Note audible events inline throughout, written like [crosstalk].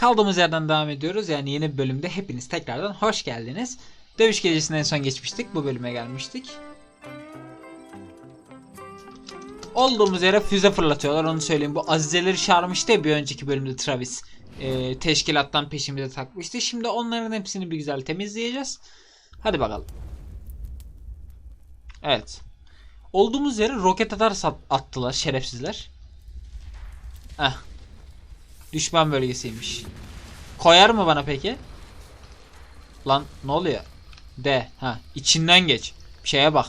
Kaldığımız yerden devam ediyoruz. Yani yeni bir bölümde hepiniz tekrardan hoş geldiniz. Dövüş gecesine en son geçmiştik. Bu bölüme gelmiştik. Olduğumuz yere füze fırlatıyorlar onu söyleyeyim. Bu azizeleri çağırmıştı ya bir önceki bölümde Travis. Ee, teşkilattan peşimize takmıştı. Şimdi onların hepsini bir güzel temizleyeceğiz. Hadi bakalım. Evet. Olduğumuz yere roket atar attılar şerefsizler. Heh. Düşman bölgesiymiş. Koyar mı bana peki? Lan ne oluyor? De. Ha içinden geç. Bir şeye bak.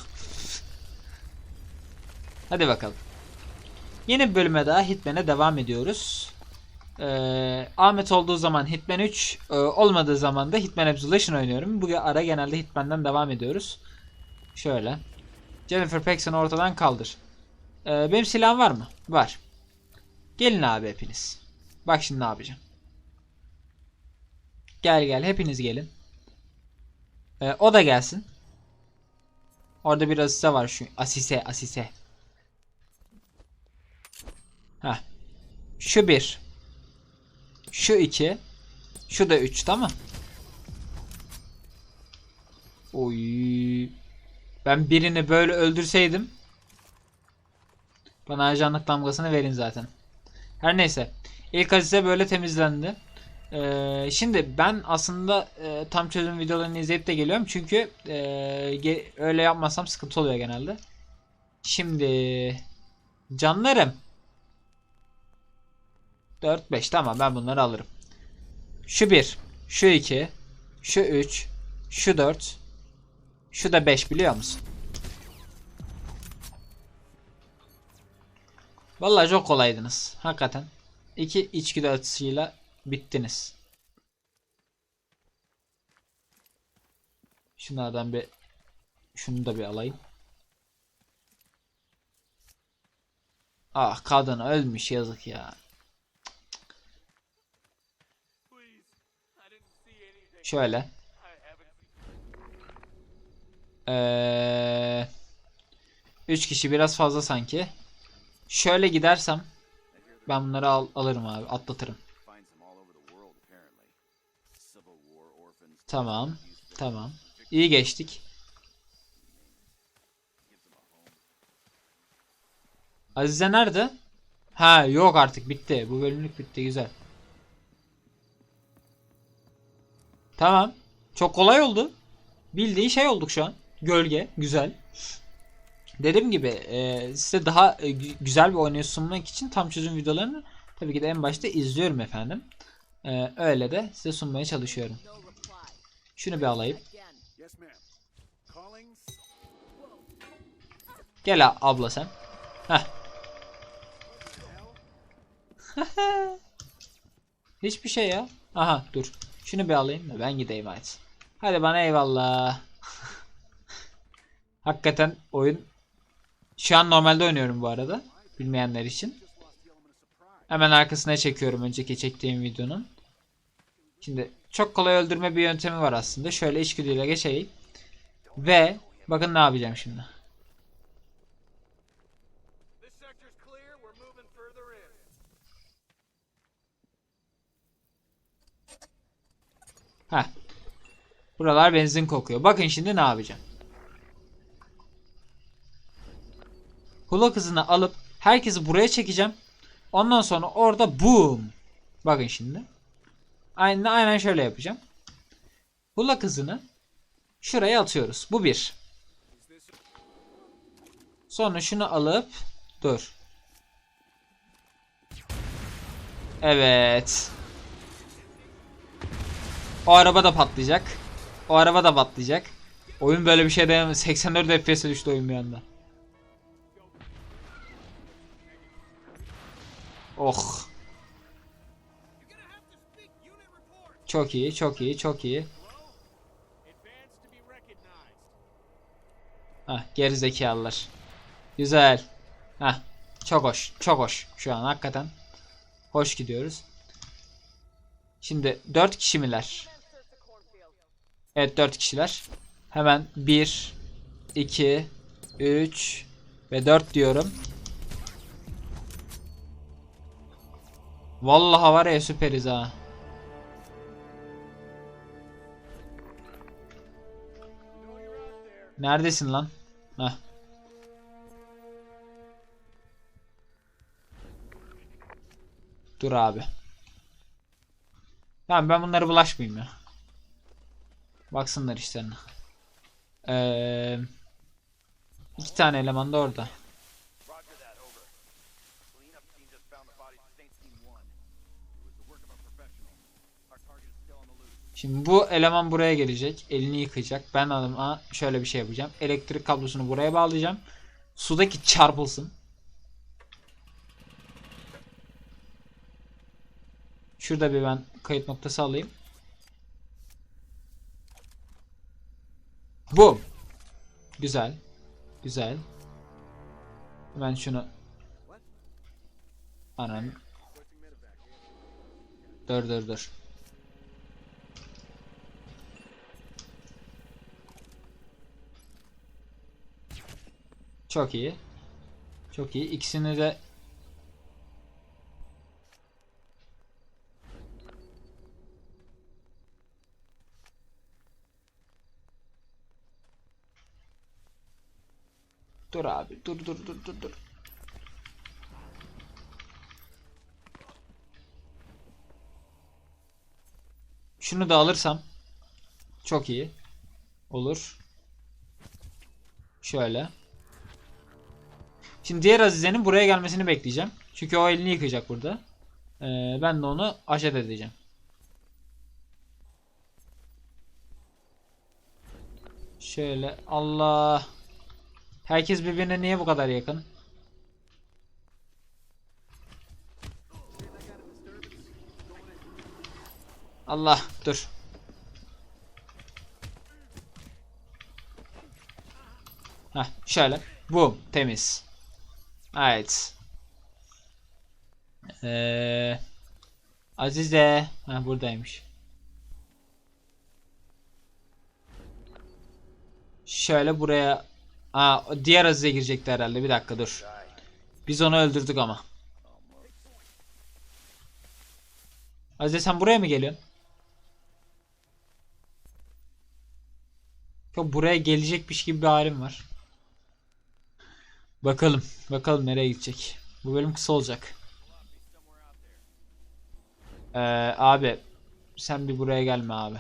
Hadi bakalım. Yeni bir bölüme daha Hitman'e devam ediyoruz. Ee, Ahmet olduğu zaman Hitman 3 e, olmadığı zaman da Hitman Absolution oynuyorum. Bu ara genelde Hitman'dan devam ediyoruz. Şöyle. Jennifer Paxton'u ortadan kaldır. Ee, benim silahım var mı? Var. Gelin abi hepiniz. Bak şimdi ne yapacağım. Gel gel hepiniz gelin. Ee, o da gelsin. Orada bir asise var şu. Asise asise. Heh. Şu bir. Şu iki. Şu da üç tamam. Oy. Ben birini böyle öldürseydim. Bana ajanlık damgasını verin zaten. Her neyse. İlk azize böyle temizlendi. Ee, şimdi ben aslında e, tam çözüm videolarını izleyip de geliyorum. Çünkü e, öyle yapmasam sıkıntı oluyor genelde. Şimdi canlarım. 4-5 tamam ben bunları alırım. Şu 1, şu 2, şu 3, şu 4, şu da 5 biliyor musun? Vallahi çok kolaydınız. Hakikaten. İki içgüdü atışıyla bittiniz. Şunlardan bir şunu da bir alayım. Ah kadın ölmüş yazık ya. Şöyle. Ee, üç kişi biraz fazla sanki. Şöyle gidersem ben bunları al- alırım abi atlatırım. Tamam. Tamam. İyi geçtik. Azize nerede? Ha yok artık bitti. Bu bölümlük bitti güzel. Tamam. Çok kolay oldu. Bildiğin şey olduk şu an. Gölge. Güzel. Dediğim gibi e, size daha e, gü- güzel bir oynayış sunmak için tam çözüm videolarını tabii ki de en başta izliyorum efendim. E, öyle de size sunmaya çalışıyorum. Şunu bir alayım. Gel abla sen. Heh. [laughs] Hiçbir şey ya. Aha dur. Şunu bir alayım da ben gideyim hadi. Hadi bana eyvallah. [laughs] Hakikaten oyun şu an normalde oynuyorum bu arada. Bilmeyenler için. Hemen arkasına çekiyorum önceki çektiğim videonun. Şimdi çok kolay öldürme bir yöntemi var aslında. Şöyle içgüdüyle geçeyim. Ve bakın ne yapacağım şimdi. Heh. Buralar benzin kokuyor. Bakın şimdi ne yapacağım. Hula kızını alıp herkesi buraya çekeceğim. Ondan sonra orada boom. Bakın şimdi. Aynen, aynen şöyle yapacağım. Hula kızını şuraya atıyoruz. Bu bir. Sonra şunu alıp dur. Evet. O araba da patlayacak. O araba da patlayacak. Oyun böyle bir şey dayanamaz. 84 FPS'e düştü oyun bir anda. Oh. Çok iyi, çok iyi, çok iyi. Hah, geri zekalılar. Güzel. Hah, çok hoş, çok hoş. Şu an hakikaten hoş gidiyoruz. Şimdi 4 kişi miler? Evet 4 kişiler. Hemen 1, 2, 3 ve 4 diyorum. Vallahi var ya süperiz ha. Neredesin lan? Heh. Dur abi. Tamam ben bunları bulaşmayayım ya. Baksınlar işlerine. Ee, iki tane eleman da orada. Şimdi bu eleman buraya gelecek. Elini yıkayacak. Ben adama şöyle bir şey yapacağım. Elektrik kablosunu buraya bağlayacağım. Sudaki çarpılsın. Şurada bir ben kayıt noktası alayım. Bu. Güzel. Güzel. Ben şunu Anan. Dur dur dur. Çok iyi. Çok iyi. İkisini de Dur abi. Dur dur dur dur dur. Şunu da alırsam çok iyi olur. Şöyle. Şimdi diğer Azize'nin buraya gelmesini bekleyeceğim. Çünkü o elini yıkayacak burada. Ee, ben de onu aşet edeceğim. Şöyle Allah. Herkes birbirine niye bu kadar yakın? Allah dur. Heh, şöyle. Bu temiz. Evet. Ee, Azize. Ha buradaymış. Şöyle buraya. Aa, diğer Azize girecekti herhalde. Bir dakika dur. Biz onu öldürdük ama. Azize sen buraya mı geliyorsun? Yok buraya gelecekmiş gibi bir halim var. Bakalım. Bakalım nereye gidecek. Bu bölüm kısa olacak. Ee, abi sen bir buraya gelme abi.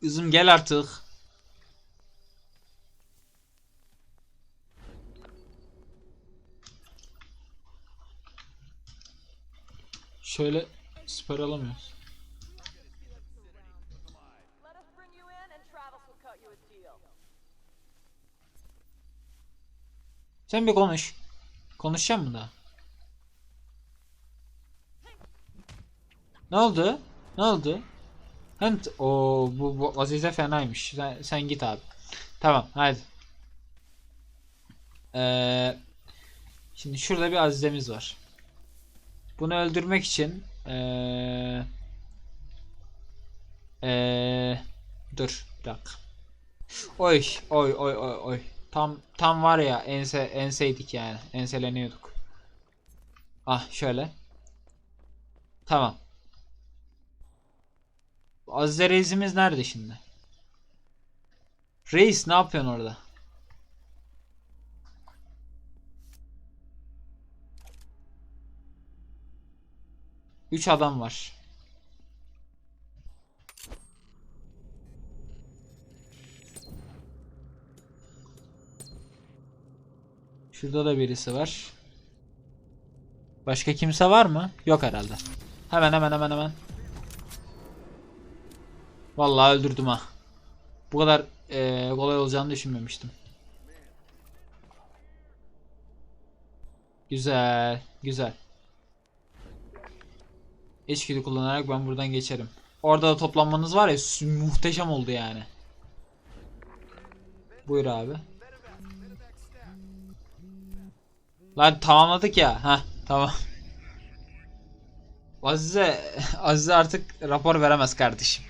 Kızım gel artık. You a deal. Sen bir konuş. Konuşacak mı daha? Ne oldu? Ne oldu? Hent o bu, bu Azize fenaymış. Sen, sen git abi. Tamam hadi. Ee, şimdi şurada bir Azize'miz var. Bunu öldürmek için ee, ee, dur bir dakika. Oy oy oy oy oy. Tam tam var ya ense enseydik yani. Enseleniyorduk. Ah şöyle. Tamam. Azize Reis'imiz nerede şimdi? Reis ne yapıyorsun orada? Üç adam var. Şurada da birisi var. Başka kimse var mı? Yok herhalde. Hemen hemen hemen hemen. Vallahi öldürdüm ha. Bu kadar eee, kolay olacağını düşünmemiştim. Güzel, güzel. İçgüdü kullanarak ben buradan geçerim. Orada da toplanmanız var ya muhteşem oldu yani. Buyur abi. Lan tamamladık ya. Ha tamam. [laughs] Azize, Azize artık rapor veremez kardeşim.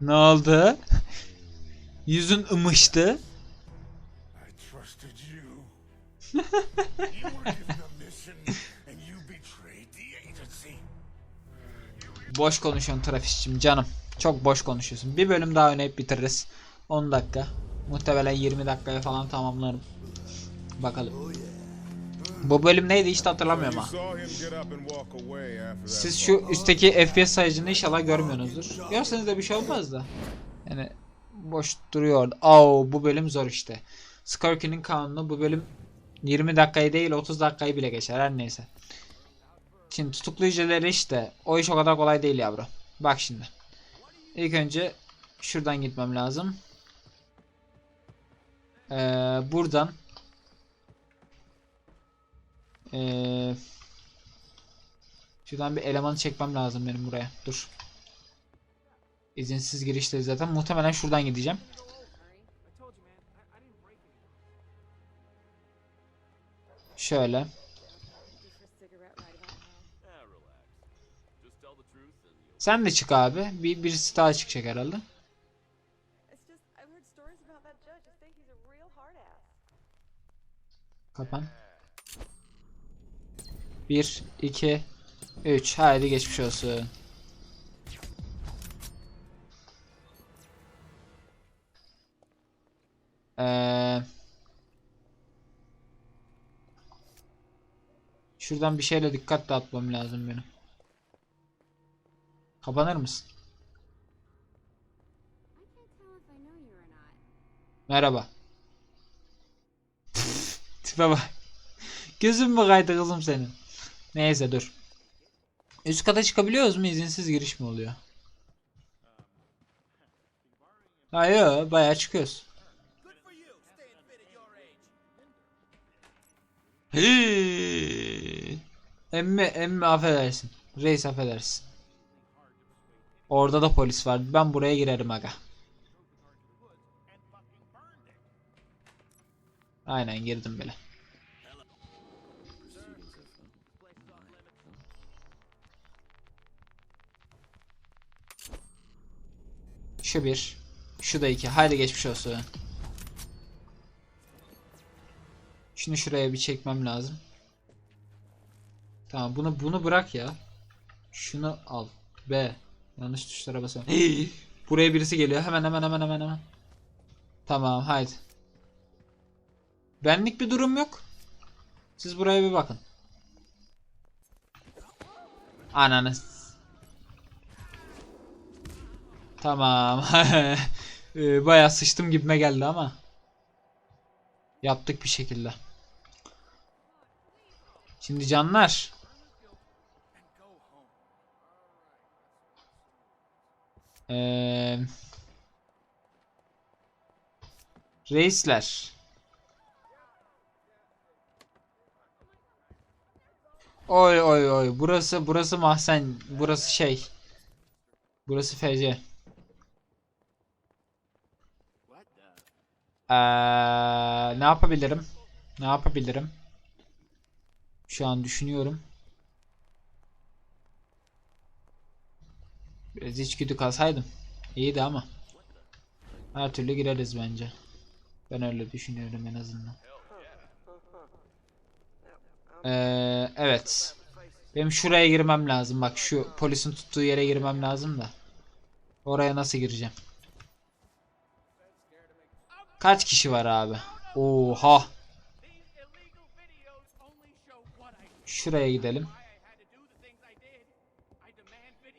Ne oldu? [laughs] Yüzün ımıştı. [laughs] Boş konuşuyorsun trafişçim canım. Çok boş konuşuyorsun. Bir bölüm daha oynayıp bitiririz. 10 dakika. Muhtemelen 20 dakikaya falan tamamlarım. Bakalım. Bu bölüm neydi hiç hatırlamıyorum ha. Siz şu üstteki FPS sayıcını inşallah görmüyorsunuzdur. Görseniz de bir şey olmaz da. Yani boş duruyor. Au bu bölüm zor işte. Skorkin'in kanunu bu bölüm 20 dakikayı değil 30 dakikayı bile geçer her neyse. Şimdi tutuklayıcıları işte o iş o kadar kolay değil yavru. Bak şimdi. İlk önce şuradan gitmem lazım. Ee, buradan ee, şuradan bir elemanı çekmem lazım benim buraya. Dur. İzinsiz girişte zaten. Muhtemelen şuradan gideceğim. You'll Sen de çık abi. Bir birisi daha çıkacak herhalde. Kapan. 1 2 3 Haydi geçmiş olsun. Ee, şuradan bir şeyle dikkat dağıtmam lazım benim. Kapanır mısın? Merhaba. [laughs] Tipe bak. Gözün mü kaydı kızım senin? Neyse dur. Üst kata çıkabiliyoruz mu? İzinsiz giriş mi oluyor? Hayır, bayağı çıkıyoruz. Hıı. Emmi, emmi affedersin. Reis affedersin. Orada da polis var. Ben buraya girerim aga. Aynen girdim bile. Şu bir. Şu da iki. Haydi geçmiş olsun. Şunu şuraya bir çekmem lazım. Tamam bunu bunu bırak ya. Şunu al. B. Yanlış tuşlara basıyorum. [gasps] Buraya birisi geliyor. Hemen hemen hemen hemen hemen. Tamam haydi. Benlik bir durum yok. Siz buraya bir bakın. Ananız. Tamam. [laughs] Ee, Bayağı sıçtım gibime geldi ama. Yaptık bir şekilde. Şimdi canlar. Ee, reisler. Oy oy oy. Burası burası mahzen. Burası şey. Burası FC. Ee, ne yapabilirim? Ne yapabilirim? Şu an düşünüyorum. Biraz içgüdü kalsaydım. İyiydi ama. Her türlü gireriz bence. Ben öyle düşünüyorum en azından. Ee, evet. Benim şuraya girmem lazım. Bak şu polisin tuttuğu yere girmem lazım da. Oraya nasıl gireceğim? Kaç kişi var abi? Oha. Şuraya gidelim.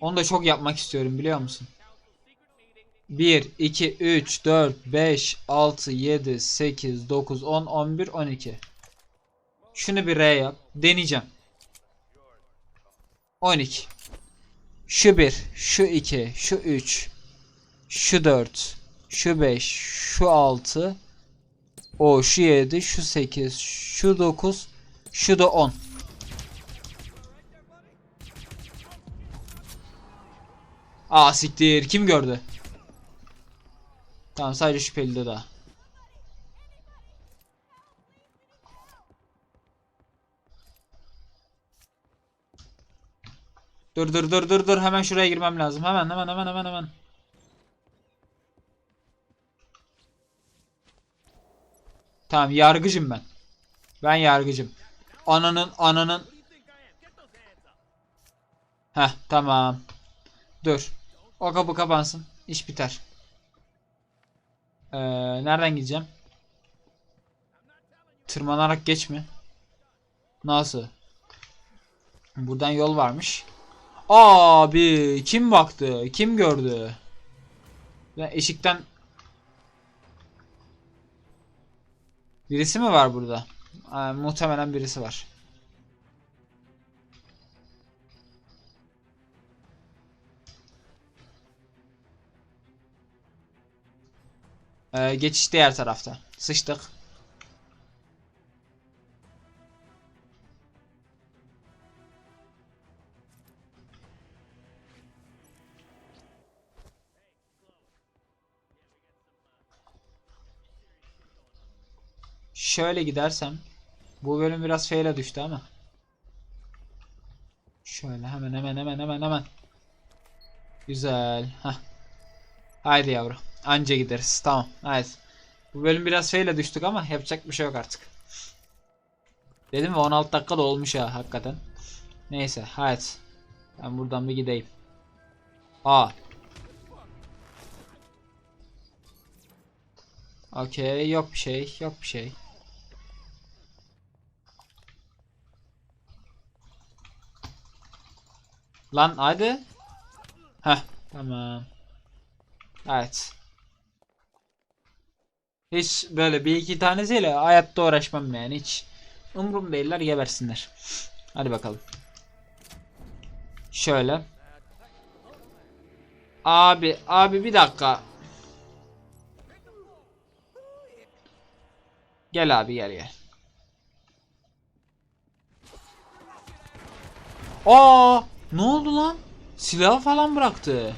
Onu da çok yapmak istiyorum biliyor musun? 1, 2, 3, 4, 5, 6, 7, 8, 9, 10, 11, 12. Şunu bir R yap. Deneyeceğim. 12. Şu 1, şu 2, şu 3, şu 4, şu 5, şu 6, o şu 7, şu 8, şu 9, şu da 10. Aa siktir. Kim gördü? Tamam sadece şüpheli de daha. Dur dur dur dur dur hemen şuraya girmem lazım. Hemen hemen hemen hemen hemen. Tamam yargıcım ben. Ben yargıcım. Ananın ananın. Heh tamam. Dur. O kapı kapansın. İş biter. Ee, nereden gideceğim? Tırmanarak geç mi? Nasıl? Buradan yol varmış. Abi kim baktı? Kim gördü? Ben eşikten Birisi mi var burada? Aa, muhtemelen birisi var. Ee, geçiş diğer tarafta. Sıçtık. Şöyle gidersem bu bölüm biraz fail'e düştü ama. Şöyle hemen hemen hemen hemen hemen. Güzel. Hah. Haydi yavru. Anca gideriz. Tamam. Haydi. Bu bölüm biraz fail'e düştük ama yapacak bir şey yok artık. Dedim mi 16 dakika da olmuş ya hakikaten. Neyse haydi. Ben buradan bir gideyim. Aa. Okey yok bir şey yok bir şey. Lan hadi. Heh tamam. Evet. Hiç böyle bir iki tanesiyle hayatta uğraşmam yani hiç. Umrum değiller gebersinler. Hadi bakalım. Şöyle. Abi abi bir dakika. Gel abi gel gel. Aa, ne oldu lan? Silahı falan bıraktı.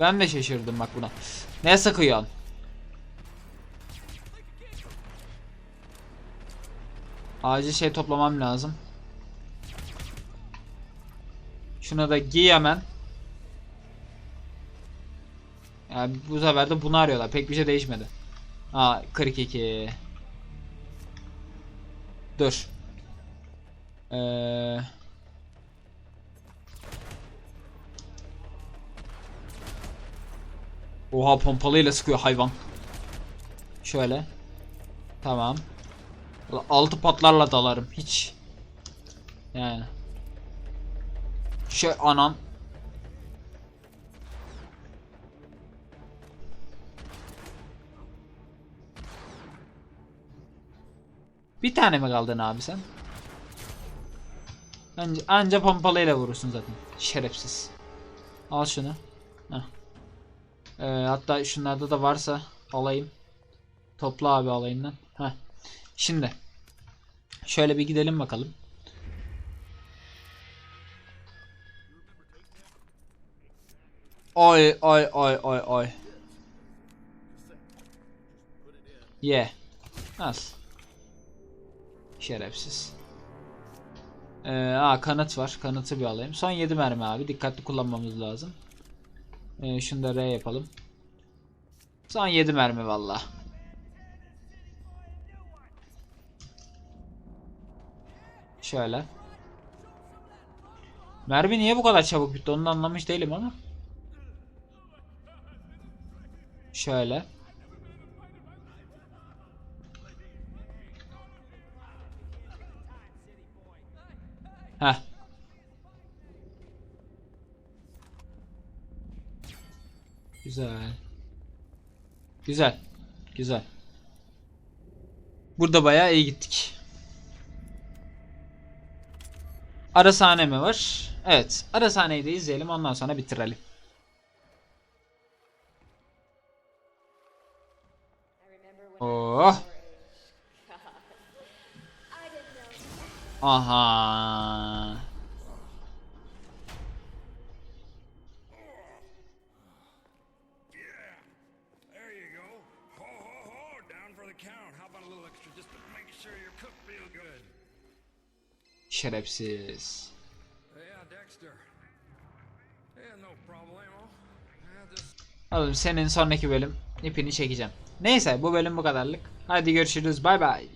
Ben de şaşırdım bak buna. Ne sıkıyorsun? Acil şey toplamam lazım. Şuna da giy hemen. Yani bu sefer de bunu arıyorlar. Pek bir şey değişmedi. Aa 42. Dur. Eee Oha pompalıyla sıkıyor hayvan. Şöyle. Tamam. Altı patlarla dalarım. Hiç. Yani. Şey anam. Bir tane mi kaldın abi sen? Anca, anca pompalıyla vurursun zaten. Şerefsiz. Al şunu. Ee, hatta şunlarda da varsa alayım. Topla abi alayından. Heh. Şimdi. Şöyle bir gidelim bakalım. Oy oy oy oy oy. Ye. Al. Şerefsiz. Ee, aa kanıt var. Kanıtı bir alayım. Son 7 mermi abi. Dikkatli kullanmamız lazım. Ee, şunu da R yapalım. Son 7 mermi valla. Şöyle. Mermi niye bu kadar çabuk bitti onu anlamış değilim ama. Şöyle. Heh. Güzel. Güzel. Güzel. Burada bayağı iyi gittik. Ara sahne mi var? Evet. Ara sahneyi de izleyelim ondan sonra bitirelim. Oh. Aha. Şerefsiz. Oğlum senin sonraki bölüm ipini çekeceğim. Neyse bu bölüm bu kadarlık. Hadi görüşürüz. Bay bay.